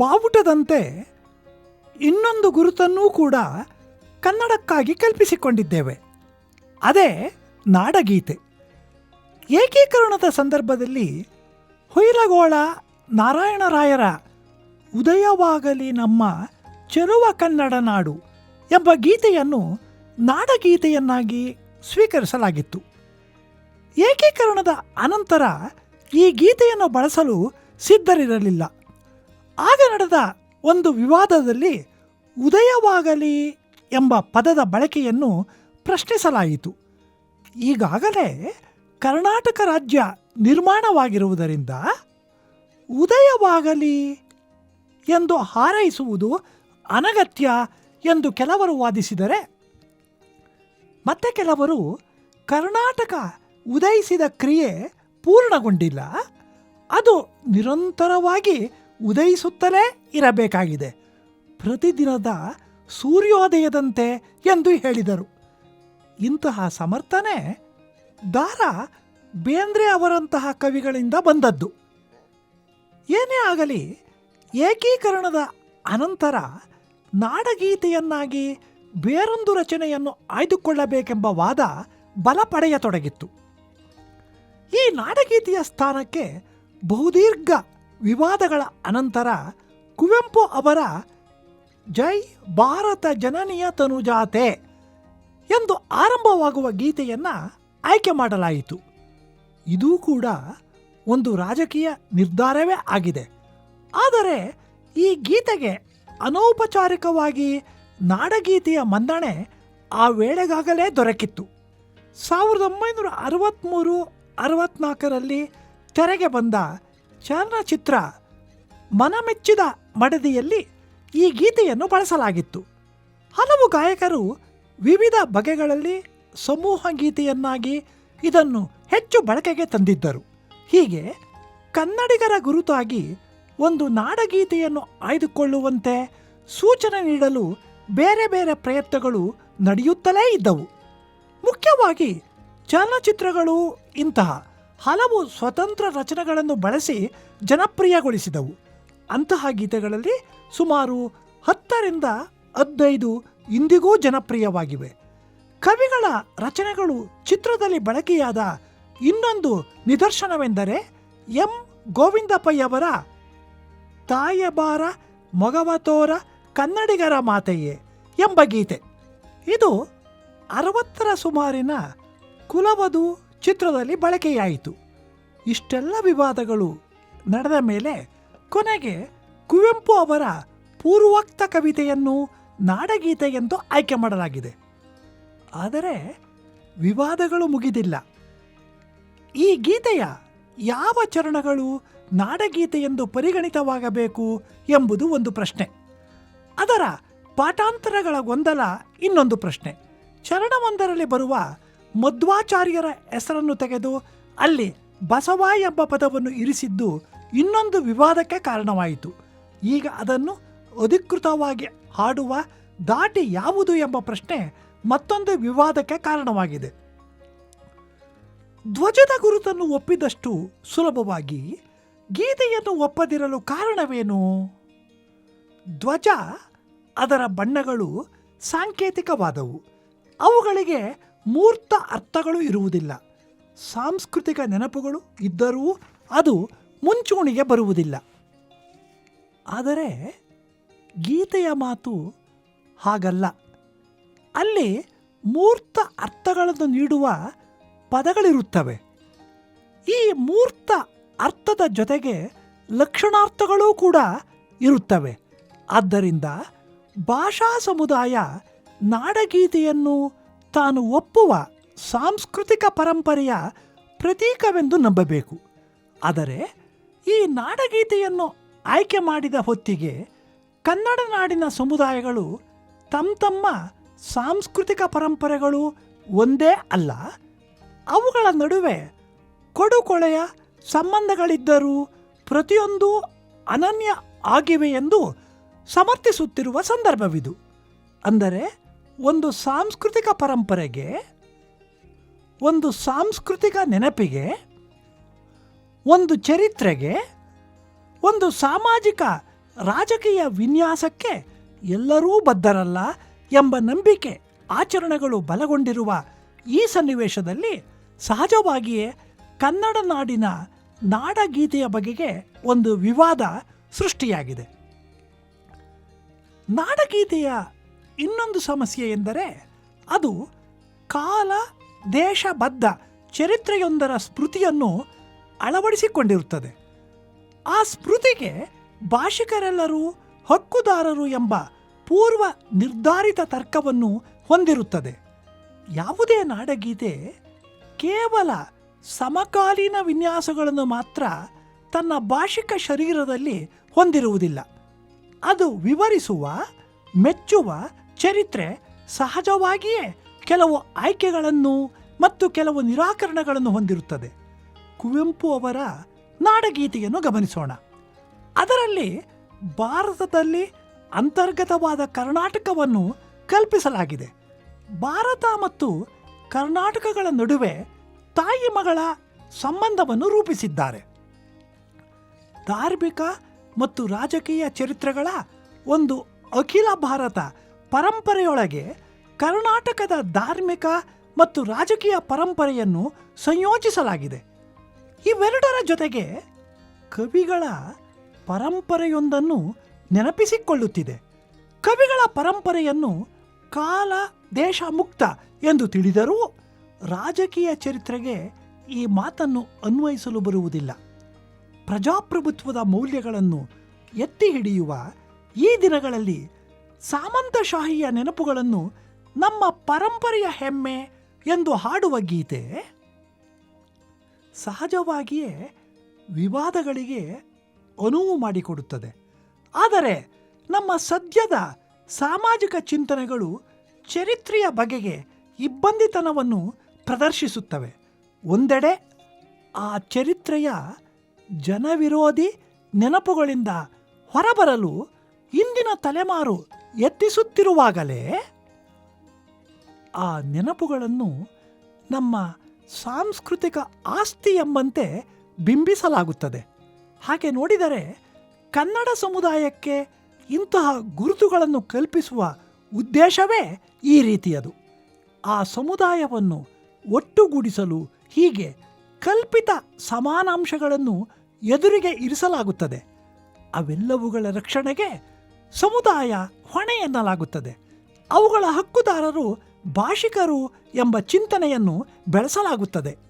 ಬಾವುಟದಂತೆ ಇನ್ನೊಂದು ಗುರುತನ್ನೂ ಕೂಡ ಕನ್ನಡಕ್ಕಾಗಿ ಕಲ್ಪಿಸಿಕೊಂಡಿದ್ದೇವೆ. ಅದೇ ನಾಡಗೀತೆ. ಏಕೀಕರಣದ ಸಂದರ್ಭದಲ್ಲಿ ಹುಯಿಲಗೋಳ ನಾರಾಯಣರಾಯರ ಉದಯವಾಗಲಿ ನಮ್ಮ ಚೆಲುವ ಕನ್ನಡ ನಾಡು ಎಂಬ ಗೀತೆಯನ್ನು ನಾಡಗೀತೆಯನ್ನಾಗಿ ಸ್ವೀಕರಿಸಲಾಗಿತ್ತು. ಏಕೀಕರಣದ ಅನಂತರ ಈ ಗೀತೆಯನ್ನು ಬಳಸಲು ಸಿದ್ಧರಿರಲಿಲ್ಲ. ಆಗ ನಡೆದ ಒಂದು ವಿವಾದದಲ್ಲಿ ಉದಯವಾಗಲಿ ಎಂಬ ಪದದ ಬಳಕೆಯನ್ನು ಪ್ರಶ್ನಿಸಲಾಯಿತು. ಈಗಾಗಲೇ ಕರ್ನಾಟಕ ರಾಜ್ಯ ನಿರ್ಮಾಣವಾಗಿರುವುದರಿಂದ ಉದಯವಾಗಲಿ ಎಂದು ಹಾರೈಸುವುದು ಅನಗತ್ಯ ಎಂದು ಕೆಲವರು ವಾದಿಸಿದರೆ, ಮತ್ತೆ ಕೆಲವರು ಕರ್ನಾಟಕ ಉದಯಿಸಿದ ಕ್ರಿಯೆ ಪೂರ್ಣಗೊಂಡಿಲ್ಲ, ಅದು ನಿರಂತರವಾಗಿ ಉದಯಿಸುತ್ತಲೇ ಇರಬೇಕಾಗಿದೆ. ಪ್ರತಿದಿನದ ಸೂರ್ಯೋದಯದಂತೆ ಎಂದು ಹೇಳಿದರು. ಇಂತಹ ಸಮರ್ಥನೆ ದಾರ ಬೇಂದ್ರೆ ಅವರಂತಹ ಕವಿಗಳಿಂದ ಬಂದದ್ದು. ಏನೇ ಆಗಲಿ, ಏಕೀಕರಣದ ಅನಂತರ ನಾಡಗೀತೆಯನ್ನಾಗಿ ಬೇರೊಂದು ರಚನೆಯನ್ನು ಆಯ್ದುಕೊಳ್ಳಬೇಕೆಂಬ ವಾದ ಬಲ ಪಡೆಯತೊಡಗಿತ್ತು ಈ ನಾಡಗೀತೆಯ ಸ್ಥಾನಕ್ಕೆ ಬಹುದೀರ್ಘ ವಿವಾದಗಳ ಅನಂತರ ಕುವೆಂಪು ಅವರ ಜೈ ಭಾರತ ಜನನಿಯ ತನುಜಾತೆ ಎಂದು ಆರಂಭವಾಗುವ ಗೀತೆಯನ್ನು ಆಯ್ಕೆ ಮಾಡಲಾಯಿತು. ಇದೂ ಕೂಡ ಒಂದು ರಾಜಕೀಯ ನಿರ್ಧಾರವೇ ಆಗಿದೆ. ಆದರೆ ಈ ಗೀತೆಗೆ ಅನೌಪಚಾರಿಕವಾಗಿ ನಾಡಗೀತೆಯ ಮನ್ನಣೆ ಆ ವೇಳೆಗಾಗಲೇ ದೊರಕಿತ್ತು. ಸಾವಿರದ ಒಂಬೈನೂರ ಅರವತ್ತ್ಮೂರು ಅರವತ್ತ್ನಾಲ್ಕರಲ್ಲಿ ತೆರೆಗೆ ಬಂದ ಚಲನಚಿತ್ರ ಮನಮೆಚ್ಚಿದ ಮಡದಿಯಲ್ಲಿ ಈ ಗೀತೆಯನ್ನು ಬಳಸಲಾಗಿತ್ತು. ಹಲವು ಗಾಯಕರು ವಿವಿಧ ಬಗೆಗಳಲ್ಲಿ ಸಮೂಹ ಗೀತೆಯನ್ನಾಗಿ ಇದನ್ನು ಹೆಚ್ಚು ಬಳಕೆಗೆ ತಂದಿದ್ದರು. ಹೀಗೆ ಕನ್ನಡಿಗರ ಗುರುತಾಗಿ ಒಂದು ನಾಡಗೀತೆಯನ್ನು ಆಯ್ದುಕೊಳ್ಳುವಂತೆ ಸೂಚನೆ ನೀಡಲು ಬೇರೆ ಬೇರೆ ಪ್ರಯತ್ನಗಳು ನಡೆಯುತ್ತಲೇ ಇದ್ದವು. ಮುಖ್ಯವಾಗಿ ಚಲನಚಿತ್ರಗಳು ಇಂತಹ ಹಲವು ಸ್ವತಂತ್ರ ರಚನೆಗಳನ್ನು ಬಳಸಿ ಜನಪ್ರಿಯಗೊಳಿಸಿದವು. ಅಂತಹ ಗೀತೆಗಳಲ್ಲಿ ಸುಮಾರು ಹತ್ತರಿಂದ ಹದಿನೈದು ಇಂದಿಗೂ ಜನಪ್ರಿಯವಾಗಿವೆ. ಕವಿಗಳ ರಚನೆಗಳು ಚಿತ್ರದಲ್ಲಿ ಬಳಕೆಯಾದ ಇನ್ನೊಂದು ನಿದರ್ಶನವೆಂದರೆ ಎಂ. ಗೋವಿಂದಪ್ಪಯ್ಯವರ ತಾಯಬಾರ ಮೊಗವತೋರ ಕನ್ನಡಿಗರ ಮಾತೆಯೇ ಎಂಬ ಗೀತೆ. ಇದು ಅರವತ್ತರ ಸುಮಾರಿನ ಕುಲವಧು ಚಿತ್ರದಲ್ಲಿ ಬಳಕೆಯಾಯಿತು. ಇಷ್ಟೆಲ್ಲ ವಿವಾದಗಳು ನಡೆದ ಮೇಲೆ ಕೊನೆಗೆ ಕುವೆಂಪು ಅವರ ಪೂರ್ವೋಕ್ತ ಕವಿತೆಯನ್ನು ನಾಡಗೀತೆ ಎಂದು ಆಯ್ಕೆ ಮಾಡಲಾಗಿದೆ. ಆದರೆ ವಿವಾದಗಳು ಮುಗಿದಿಲ್ಲ. ಈ ಗೀತೆಯ ಯಾವ ಚರಣಗಳು ನಾಡಗೀತೆ ಎಂದು ಪರಿಗಣಿತವಾಗಬೇಕು ಎಂಬುದು ಒಂದು ಪ್ರಶ್ನೆ. ಅದರ ಪಾಠಾಂತರಗಳ ಗೊಂದಲ ಇನ್ನೊಂದು ಪ್ರಶ್ನೆ. ಚರಣವೊಂದರಲ್ಲಿ ಬರುವ ಮಧ್ವಾಚಾರ್ಯರ ಹೆಸರನ್ನು ತೆಗೆದು ಅಲ್ಲಿ ಬಸವ ಎಂಬ ಪದವನ್ನು ಇರಿಸಿದ್ದು ಇನ್ನೊಂದು ವಿವಾದಕ್ಕೆ ಕಾರಣವಾಯಿತು. ಈಗ ಅದನ್ನು ಅಧಿಕೃತವಾಗಿ ಹಾಡುವ ದಾಟಿ ಯಾವುದು ಎಂಬ ಪ್ರಶ್ನೆ ಮತ್ತೊಂದು ವಿವಾದಕ್ಕೆ ಕಾರಣವಾಗಿದೆ. ಧ್ವಜದ ಗುರುತನ್ನು ಒಪ್ಪಿದಷ್ಟು ಸುಲಭವಾಗಿ ಗೀತೆಯನ್ನು ಒಪ್ಪದಿರಲು ಕಾರಣವೇನು? ಧ್ವಜ ಅದರ ಬಣ್ಣಗಳು ಸಾಂಕೇತಿಕವಾದವು. ಅವುಗಳಿಗೆ ಮೂರ್ತ ಅರ್ಥಗಳು ಇರುವುದಿಲ್ಲ. ಸಾಂಸ್ಕೃತಿಕ ನೆನಪುಗಳು ಇದ್ದರೂ ಅದು ಮುಂಚೂಣಿಗೆ ಬರುವುದಿಲ್ಲ. ಆದರೆ ಗೀತೆಯ ಮಾತು ಹಾಗಲ್ಲ. ಅಲ್ಲಿ ಮೂರ್ತ ಅರ್ಥಗಳನ್ನು ನೀಡುವ ಪದಗಳಿರುತ್ತವೆ. ಈ ಮೂರ್ತ ಅರ್ಥದ ಜೊತೆಗೆ ಲಕ್ಷಣಾರ್ಥಗಳೂ ಕೂಡ ಇರುತ್ತವೆ. ಆದ್ದರಿಂದ ಭಾಷಾ ಸಮುದಾಯ ನಾಡಗೀತೆಯನ್ನು ತಾನು ಒಪ್ಪುವ ಸಾಂಸ್ಕೃತಿಕ ಪರಂಪರೆಯ ಪ್ರತೀಕವೆಂದು ನಂಬಬೇಕು. ಆದರೆ ಈ ನಾಡಗೀತೆಯನ್ನು ಆಯ್ಕೆ ಮಾಡಿದ ಹೊತ್ತಿಗೆ ಕನ್ನಡ ನಾಡಿನ ಸಮುದಾಯಗಳು ತಮ್ಮ ತಮ್ಮ ಸಾಂಸ್ಕೃತಿಕ ಪರಂಪರೆಗಳು ಒಂದೇ ಅಲ್ಲ, ಅವುಗಳ ನಡುವೆ ಕೊಡುಕೊಳೆಯ ಸಂಬಂಧಗಳಿದ್ದರೂ ಪ್ರತಿಯೊಂದು ಅನನ್ಯ ಆಗಿವೆ ಎಂದು ಸಮರ್ಥಿಸುತ್ತಿರುವ ಸಂದರ್ಭವಿದು. ಅಂದರೆ ಒಂದು ಸಾಂಸ್ಕೃತಿಕ ಪರಂಪರೆಗೆ, ಒಂದು ಸಾಂಸ್ಕೃತಿಕ ನೆನಪಿಗೆ, ಒಂದು ಚರಿತ್ರೆಗೆ, ಒಂದು ಸಾಮಾಜಿಕ ರಾಜಕೀಯ ವಿನ್ಯಾಸಕ್ಕೆ ಎಲ್ಲರೂ ಬದ್ಧರಲ್ಲ ಎಂಬ ನಂಬಿಕೆ ಆಚರಣೆಗಳು ಬಲಗೊಂಡಿರುವ ಈ ಸನ್ನಿವೇಶದಲ್ಲಿ ಸಹಜವಾಗಿಯೇ ಕನ್ನಡ ನಾಡಿನ ನಾಡಗೀತೆಯ ಬಗೆಗೆ ಒಂದು ವಿವಾದ ಸೃಷ್ಟಿಯಾಗಿದೆ. ನಾಡಗೀತೆಯ ಇನ್ನೊಂದು ಸಮಸ್ಯೆ ಎಂದರೆ ಅದು ಕಾಲ ದೇಶಬದ್ಧ ಚರಿತ್ರೆಯೊಂದರ ಸ್ಮೃತಿಯನ್ನು ಅಳವಡಿಸಿಕೊಂಡಿರುತ್ತದೆ. ಆ ಸ್ಮೃತಿಗೆ ಭಾಷಿಕರೆಲ್ಲರೂ ಹಕ್ಕುದಾರರು ಎಂಬ ಪೂರ್ವ ನಿರ್ಧಾರಿತ ತರ್ಕವನ್ನು ಹೊಂದಿರುತ್ತದೆ. ಯಾವುದೇ ನಾಡಗೀತೆ ಕೇವಲ ಸಮಕಾಲೀನ ವಿನ್ಯಾಸಗಳನ್ನು ಮಾತ್ರ ತನ್ನ ಭಾಷಿಕ ಶರೀರದಲ್ಲಿ ಹೊಂದಿರುವುದಿಲ್ಲ. ಅದು ವಿವರಿಸುವ, ಮೆಚ್ಚುವ ಚರಿತ್ರೆ ಸಹಜವಾಗಿಯೇ ಕೆಲವು ಆಯ್ಕೆಗಳನ್ನು ಮತ್ತು ಕೆಲವು ನಿರಾಕರಣೆಗಳನ್ನು ಹೊಂದಿರುತ್ತದೆ. ಕುವೆಂಪು ಅವರ ನಾಡಗೀತೆಯನ್ನು ಗಮನಿಸೋಣ. ಅದರಲ್ಲಿ ಭಾರತದಲ್ಲಿ ಅಂತರ್ಗತವಾದ ಕರ್ನಾಟಕವನ್ನು ಕಲ್ಪಿಸಲಾಗಿದೆ. ಭಾರತ ಮತ್ತು ಕರ್ನಾಟಕಗಳ ನಡುವೆ ತಾಯಿ ಮಗಳ ಸಂಬಂಧವನ್ನು ರೂಪಿಸಿದ್ದಾರೆ. ಧಾರ್ಮಿಕ ಮತ್ತು ರಾಜಕೀಯ ಚರಿತ್ರೆಗಳ ಒಂದು ಅಖಿಲ ಭಾರತ ಪರಂಪರೆಯೊಳಗೆ ಕರ್ನಾಟಕದ ಧಾರ್ಮಿಕ ಮತ್ತು ರಾಜಕೀಯ ಪರಂಪರೆಯನ್ನು ಸಂಯೋಜಿಸಲಾಗಿದೆ. ಇವೆರಡರ ಜೊತೆಗೆ ಕವಿಗಳ ಪರಂಪರೆಯೊಂದನ್ನು ನೆನಪಿಸಿಕೊಳ್ಳುತ್ತಿದೆ. ಕವಿಗಳ ಪರಂಪರೆಯನ್ನು ಕಾಲ ದೇಶ ಮುಕ್ತ ಎಂದು ತಿಳಿದರೂ ರಾಜಕೀಯ ಚರಿತ್ರೆಗೆ ಈ ಮಾತನ್ನು ಅನ್ವಯಿಸಲು ಬರುವುದಿಲ್ಲ. ಪ್ರಜಾಪ್ರಭುತ್ವದ ಮೌಲ್ಯಗಳನ್ನು ಎತ್ತಿ ಹಿಡಿಯುವ ಈ ದಿನಗಳಲ್ಲಿ ಸಾಮಂತಶಾಹಿಯ ನೆನಪುಗಳನ್ನು ನಮ್ಮ ಪರಂಪರೆಯ ಹೆಮ್ಮೆ ಎಂದು ಹಾಡುವ ಗೀತೆ ಸಹಜವಾಗಿಯೇ ವಿವಾದಗಳಿಗೆ ಅನುವು ಮಾಡಿಕೊಡುತ್ತದೆ. ಆದರೆ ನಮ್ಮ ಸದ್ಯದ ಸಾಮಾಜಿಕ ಚಿಂತನೆಗಳು ಚರಿತ್ರೆಯ ಬಗೆಗೆ ಇಬ್ಬಂದಿತನವನ್ನು ಪ್ರದರ್ಶಿಸುತ್ತವೆ. ಒಂದೆಡೆ ಆ ಚರಿತ್ರೆಯ ಜನವಿರೋಧಿ ನೆನಪುಗಳಿಂದ ಹೊರಬರಲು ಇಂದಿನ ತಲೆಮಾರು ಯತ್ನಿಸುತ್ತಿರುವಾಗಲೇ ಆ ನೆನಪುಗಳನ್ನು ನಮ್ಮ ಸಾಂಸ್ಕೃತಿಕ ಆಸ್ತಿ ಎಂಬಂತೆ ಬಿಂಬಿಸಲಾಗುತ್ತದೆ. ಹಾಗೆ ನೋಡಿದರೆ ಕನ್ನಡ ಸಮುದಾಯಕ್ಕೆ ಇಂತಹ ಗುರುತುಗಳನ್ನು ಕಲ್ಪಿಸುವ ಉದ್ದೇಶವೇ ಈ ರೀತಿಯದು. ಆ ಸಮುದಾಯವನ್ನು ಒಟ್ಟುಗೂಡಿಸಲು ಹೀಗೆ ಕಲ್ಪಿತ ಸಮಾನಾಂಶಗಳನ್ನು ಎದುರಿಗೆ ಇರಿಸಲಾಗುತ್ತದೆ. ಅವೆಲ್ಲವುಗಳ ರಕ್ಷಣೆಗೆ ಸಮುದಾಯ ಹೊಣೆ ಎನ್ನಲಾಗುತ್ತದೆ. ಅವುಗಳ ಹಕ್ಕುದಾರರು ಭಾಷಿಕರು ಎಂಬ ಚಿಂತನೆಯನ್ನು ಬೆಳೆಸಲಾಗುತ್ತದೆ.